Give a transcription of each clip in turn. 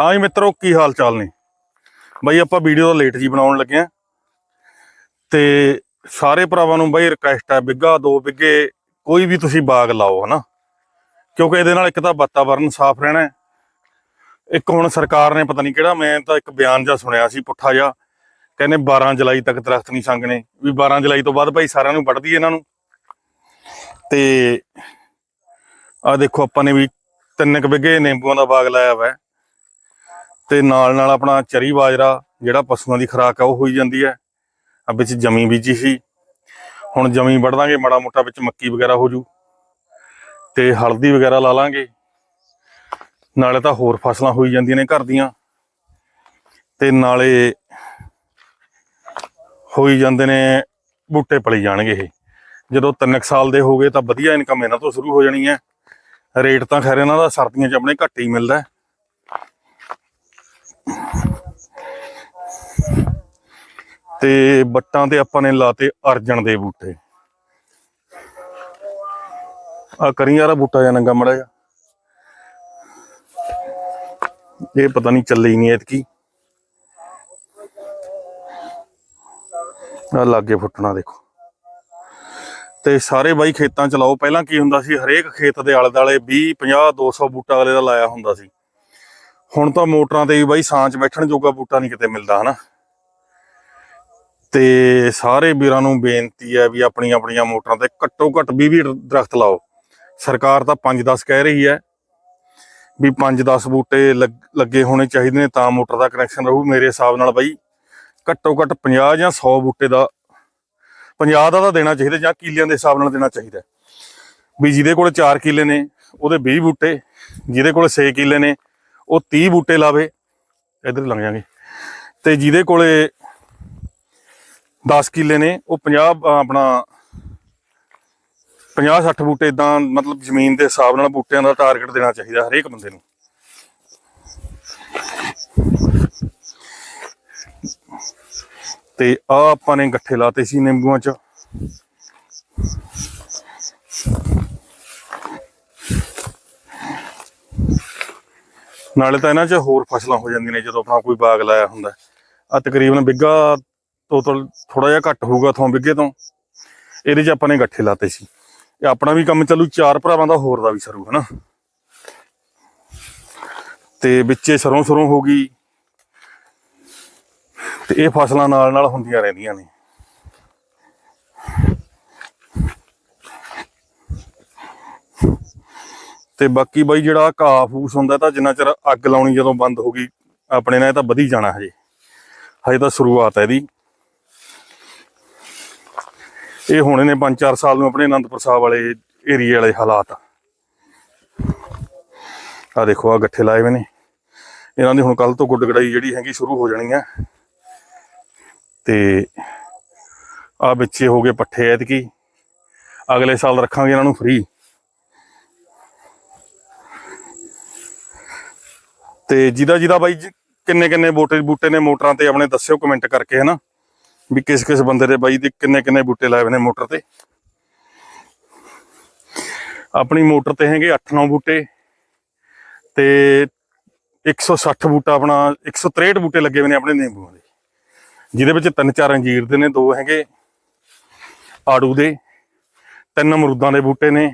ਹਾਂ ਜੀ ਮਿੱਤਰੋ, ਕੀ ਹਾਲ ਚਾਲ ਨੇ? ਬਾਈ ਆਪਾਂ ਵੀਡੀਓ ਦਾ ਲੇਟ ਜੀ ਬਣਾਉਣ ਲੱਗੇ ਆ। ਤੇ ਸਾਰੇ ਭਰਾਵਾਂ ਨੂੰ ਬਾਈ ਰਿਕਵੈਸਟ ਹੈ ਬਿੱਗਾ ਦੋ, ਬਿੱਗੇ, ਕੋਈ ਵੀ ਤੁਸੀਂ ਬਾਗ ਲਾਓ, ਹਨਾ? ਕਿਉਂਕਿ ਇਹਦੇ ਨਾਲ ਇੱਕ ਤਾਂ ਵਾਤਾਵਰਨ ਸਾਫ਼ ਰਹਿਣਾ ਇੱਕ ਹੁਣ ਸਰਕਾਰ ਨੇ ਪਤਾ ਨਹੀਂ ਕਿਹੜਾ, ਮੈਂ ਤਾਂ ਇੱਕ ਬਿਆਨ ਜਿਹਾ ਸੁਣਿਆ ਸੀ ਪੁੱਠਾ ਜਿਹਾ। ਕਹਿੰਦੇ 12 ਜੁਲਾਈ ਤੱਕ ਦਰਖਤ ਨਹੀਂ ਸੰਗਣੇ ਵੀ 12 ਜੁਲਾਈ ਤੋਂ ਬਾਅਦ ਭਾਈ ਸਾਰਿਆਂ ਨੂੰ ਵੱਢਦੀ ਇਹਨਾਂ ਨੂੰ। ਤੇ ਆ ਦੇਖੋ, ਆਪਾਂ ਨੇ ਵੀ ਤਿੰਨ ਕੁ ਬਿੱਗੇ ਨਿੰਬੂਆਂ ਦਾ ਬਾਗ ਲਾਇਆ ਹੋਇਆ ਤੇ ਨਾਲ ਨਾਲ ਆਪਣਾ ਚਰੀ ਬਾਜਰਾ ਜਿਹੜਾ ਪਸ਼ੂਆਂ ਦੀ ਖੁਰਾਕ ਆ ਉਹ ਹੋਈ ਜਾਂਦੀ ਹੈ। ਆ ਵਿੱਚ ਜਮੀ ਬੀਜੀ ਸੀ। ਹੁਣ ਜਮੀ ਵੱਢ ਦਾਂਗੇ, ਮਾੜਾ ਮੋਟਾ ਵਿੱਚ ਮੱਕੀ ਵਗੈਰਾ ਹੋ ਜੂ। ਤੇ ਹਲਦੀ ਵਗੈਰਾ ਲਾ ਲਾਂਗੇ। ਨਾਲੇ ਤਾਂ ਹੋਰ ਫਸਲਾਂ ਹੋਈ ਜਾਂਦੀਆਂ ਨੇ ਘਰ ਦੀਆਂ। ਤੇ ਨਾਲੇ ਹੋਈ ਜਾਂਦੇ ਨੇ ਬੂਟੇ ਪਲੀ ਜਾਣਗੇ ਇਹ। ਜਦੋਂ 3 ਸਾਲ ਦੇ ਹੋ ਗਏ ਤਾਂ ਵਧੀਆ ਇਨਕਮ ਇਹਨਾਂ ਤੋਂ ਸ਼ੁਰੂ ਹੋ ਜਾਣੀ ਹੈ। ਰੇਟ ਤਾਂ ਖੈਰ ਇਹਨਾਂ ਦਾ ਸਰਦੀਆਂ 'ਚ ਆਪਣੇ ਘੱਟ ਹੀ ਮਿਲਦਾ ਤੇ ਬੱਟਾਂ ਤੇ ਆਪਾਂ ਨੇ ਲਾਤੇ ਅਰਜਨ ਦੇ ਬੂਟੇ। ਆ ਕਰੀ ਯਾਰਾ ਬੂਟਾ ਜਾਂ ਨੰਗਾ ਮੜਾ ਜਾ ਇਹ ਪਤਾ ਨਹੀਂ ਚੱਲੀ ਹੀ ਨਹੀਂ ਐਤਕੀ। ਆ ਲਾਗੇ ਫੁੱਟਣਾ ਦੇਖੋ। ਤੇ ਸਾਰੇ ਬਾਈ ਖੇਤਾਂ ਚ ਲਾਓ, ਪਹਿਲਾਂ ਕੀ ਹੁੰਦਾ ਸੀ, ਹਰੇਕ ਖੇਤ ਦੇ ਆਲੇ ਦਾਲੇ 20 50 200 ਬੂਟਾ ਅਗਲੇ ਦਾ ਲਾਇਆ ਹੁੰਦਾ ਸੀ। ਹੁਣ ਤਾਂ ਮੋਟਰਾਂ ਤੇ ਵੀ ਬਾਈ ਛਾਂ ਬੈਠਣ ਜੋਗਾ ਬੂਟਾ ਨਹੀਂ ਕਿਤੇ ਮਿਲਦਾ, ਹਨਾ? ਤੇ ਸਾਰੇ ਵੀਰਾਂ ਨੂੰ ਬੇਨਤੀ ਹੈ ਵੀ ਆਪਣੀਆਂ ਆਪਣੀਆਂ ਮੋਟਰਾਂ ਤੇ ਘੱਟੋ ਘੱਟ 20 20 ਦਰਖਤ ਲਾਓ। ਸਰਕਾਰ ਤਾਂ 5-10 ਕਹਿ ਰਹੀ ਹੈ ਵੀ 5-10 ਬੂਟੇ ਲੱਗ- ਲੱਗੇ ਹੋਣੇ ਚਾਹੀਦੇ ਨੇ ਤਾਂ ਮੋਟਰ ਦਾ ਕਨੈਕਸ਼ਨ ਰਹੂ। ਮੇਰੇ ਹਿਸਾਬ ਨਾਲ ਬਾਈ ਘੱਟੋ ਘੱਟ 50 ਜਾਂ 100 ਬੂਟੇ ਦਾ 50 ਦਾ ਤਾਂ ਦੇਣਾ ਚਾਹੀਦਾ ਜਾਂ ਕਿੱਲਿਆਂ ਦੇ ਹਿਸਾਬ ਨਾਲ ਦੇਣਾ ਚਾਹੀਦਾ ਵੀ ਜਿਹਦੇ ਕੋਲ 4 ਕਿੱਲੇ ਨੇ, ਉਹਦੇ 20 ਬੂਟੇ, ਜਿਹਦੇ ਕੋਲ 6 ਕਿੱਲੇ ਨੇ, ਉਹ 30 ਬੂਟੇ ਲਾਵੇ, ਇਧਰ ਲੰਘ ਜਾਾਂਗੇ। ਤੇ ਜਿਹਦੇ ਕੋਲੇ 10 ਕਿੱਲੇ ਨੇ, ਉਹ 50 ਆਪਣਾ 50 60 ਬੂਟੇ ਇਦਾਂ ਮਤਲਬ ਜ਼ਮੀਨ ਦੇ ਹਿਸਾਬ ਨਾਲ ਬੂਟਿਆਂ ਦਾ ਟਾਰਗੇਟ ਦੇਣਾ ਚਾਹੀਦਾ ਹਰੇਕ ਬੰਦੇ ਨੂੰ। ਤੇ ਆ ਆਪਾਂ ਨੇ ਗੱਠੇ ਲਾਤੇ ਸੀ ਨਿੰਬੂਆਂ ਚ। ਨਾਲੇ ਤਾਂ ਇਹਨਾਂ 'ਚ ਹੋਰ ਫਸਲਾਂ ਹੋ ਜਾਂਦੀਆਂ ਨੇ, ਜਦੋਂ ਆਪਣਾ ਕੋਈ ਬਾਗ ਲਾਇਆ ਹੁੰਦਾ। ਆ ਤਕਰੀਬਨ ਬਿੱਗਾ ਤੋਂ ਥੋੜਾ ਜਿਹਾ ਘੱਟ ਹੋਊਗਾ ਥੋਂ ਬਿੱਗੇ ਤੋਂ। ਇਹਦੇ 'ਚ ਆਪਾਂ ਨੇ ਗੱਠੇ ਲਾਤੇ ਸੀ। ਇਹ ਆਪਣਾ ਵੀ ਕੰਮ ਚੱਲੂ, ਚਾਰ ਭਰਾਵਾਂ ਦਾ, ਹੋਰ ਦਾ ਵੀ ਸਰੂ ਹਨਾ। ਤੇ ਵਿੱਚੇ ਸਰੋਂ ਸਰੋਂ ਹੋ ਗਈ। ਤੇ ਇਹ ਫਸਲਾਂ ਨਾਲ ਨਾਲ ਹੁੰਦੀਆਂ ਰਹਿੰਦੀਆਂ ਨੇ। ਤੇ ਬਾਕੀ ਬਾਈ ਜਿਹੜਾ ਘਾਹ ਫੂਸ ਹੁੰਦਾ ਤਾਂ ਜਿੰਨਾ ਚਿਰ ਅੱਗ ਲਾਉਣੀ ਜਦੋਂ ਬੰਦ ਹੋ ਗਈ, ਆਪਣੇ ਨਾਲ ਇਹ ਤਾਂ ਵਧੀ ਜਾਣਾ ਹਜੇ। ਹਜੇ ਤਾਂ ਸ਼ੁਰੂਆਤ ਹੈ ਇਹਦੀ। ਇਹ ਹੋਣੇ ਨੇ 5-4 ਸਾਲ ਨੂੰ ਆਪਣੇ ਅਨੰਦਪੁਰ ਸਾਹਿਬ ਵਾਲੇ ਏਰੀਏ ਵਾਲੇ ਹਾਲਾਤ ਆ। ਦੇਖੋ ਆ ਗੱਠੇ ਲਾਏ ਹੋਏ ਨੇ। ਇਹਨਾਂ ਦੀ ਹੁਣ ਕੱਲ ਤੋਂ ਗੁੱਡ ਗੜਾਈ ਜਿਹੜੀ ਹੈਗੀ ਸ਼ੁਰੂ ਹੋ ਜਾਣੀ ਹੈ ਤੇ ਆ ਵਿੱਚੇ ਹੋ ਗਏ ਪੱਠੇ ਐਤਕੀ। ਅਗਲੇ ਸਾਲ ਰੱਖਾਂਗੇ ਇਹਨਾਂ ਨੂੰ ਫ੍ਰੀ ਤੇ ਜਿਹਦਾ ਜਿਹਦਾ ਬਾਈ ਕਿੰਨੇ ਕਿੰਨੇ ਬੂਟੇ ਬੂਟੇ ਨੇ ਮੋਟਰਾਂ ਤੇ ਆਪਣੇ ਦੱਸਿਓ ਕਮੈਂਟ ਕਰਕੇ, ਹਨਾ। ਵੀ ਕਿਸ ਕਿਸ ਬੰਦੇ ਦੇ ਬਾਈ ਦੇ ਕਿੰਨੇ ਕਿੰਨੇ ਬੂਟੇ ਲਾਏ ਹੋਏ ਨੇ ਮੋਟਰ ਤੇ? ਆਪਣੀ ਮੋਟਰ ਤੇ ਹੈਗੇ 8-9 ਬੂਟੇ ਤੇ 160 ਬੂਟਾ ਆਪਣਾ 163 ਬੂਟੇ ਲੱਗੇ ਹੋਏ ਨੇ ਆਪਣੇ ਨਿੰਬੂਆਂ ਦੇ। ਜਿਹਦੇ ਵਿੱਚ ਤਿੰਨ ਚਾਰ ਅੰਜੀਰ ਦੇ ਨੇ, ਦੋ ਹੈਗੇ ਆੜੂ ਦੇ, ਤਿੰਨ ਅਮਰੂਦਾਂ ਦੇ ਬੂਟੇ ਨੇ,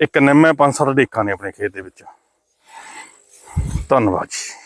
ਇੱਕ ਨਿੰਮ ਹੈ, ਪੰਜ ਸੱਤ ਡੇਕਾਂ ਨੇ ਆਪਣੇ ਖੇਤ ਦੇ ਵਿੱਚ। ਧੰਨਵਾਦ ਜੀ।